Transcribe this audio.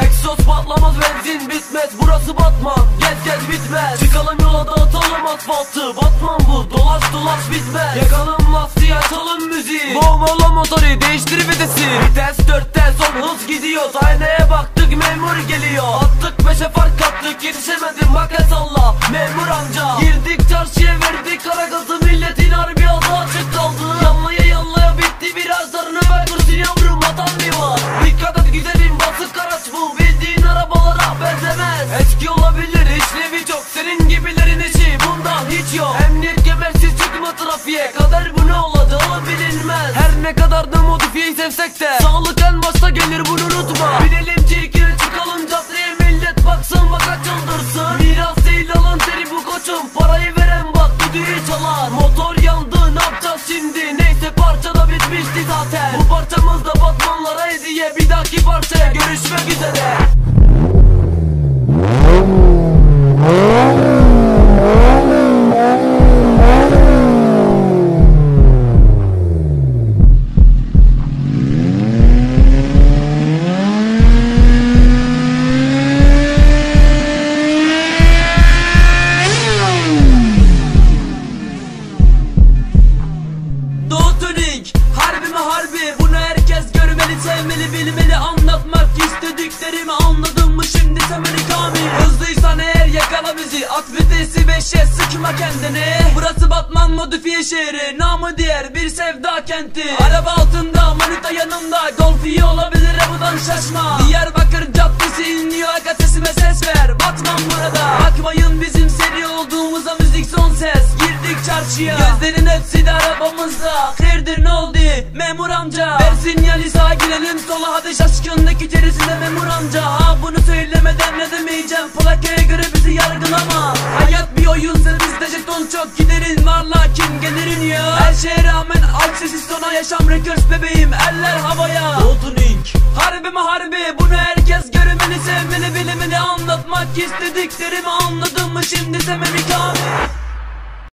Egzoz patlamaz benzin bitmez. Burası Batman Gez gez bitmez. Çıkalım yola dağıtalım asfaltı. Batman bu dolaş dolaş bitmez. Yakalım lastiği açalım müziği. Boğmalı motoru değiştir vitesi Vites dörtte son hız gidiyoruz. Aynaya baktık ne kadar da modifiyeyi sevsek de. Sağlık en başta gelir bunu unutma. Binelim çirkine çıkalım caddeye millet baksın bak açıldırsın Miras değil alın teri bu koçum. Parayı veren bak düdüğü çalar. Motor yandı ne yapacağız şimdi? Neyse parça da bitmişti zaten. Bu parçamız da batmanlara hediye. Bir dahaki parçaya görüşmek üzere istediklerimi anladın mı şimdi beni kamil? Hızlıysan eğer yakala bizi at vitesi 5'e sıkma kendini. Burası Batman modifiye şehri namı diğer bir sevda kenti. Araba altında manita yanımda golf iyi olabilir buradan şaşma. Diyarbakır caddesi inliyor aga sesime ses ver Batman burada. Bakmayın bizim çarşıya. Gözlerin hepsi de arabamızda. Hayırdır ne oldu? Memur amca. Ver sinyali sağa girelim. Sola hadi şaşkınlık içerisinde memur amca. Ha bunu söylemeden ne demeyeceğim? Plakaya göre bizi yargılama. Hayat bir oyunsa bizde jeton çok. Giderin var lakin gelirin ya. Her şeye rağmen aç sesi sona. Yaşam rekurs bebeğim eller havaya. Otuning Harbi mi harbi? Bunu herkes görmeli sevmeli bilimini anlatmak istediklerimi anladın mı şimdi sen beni kamil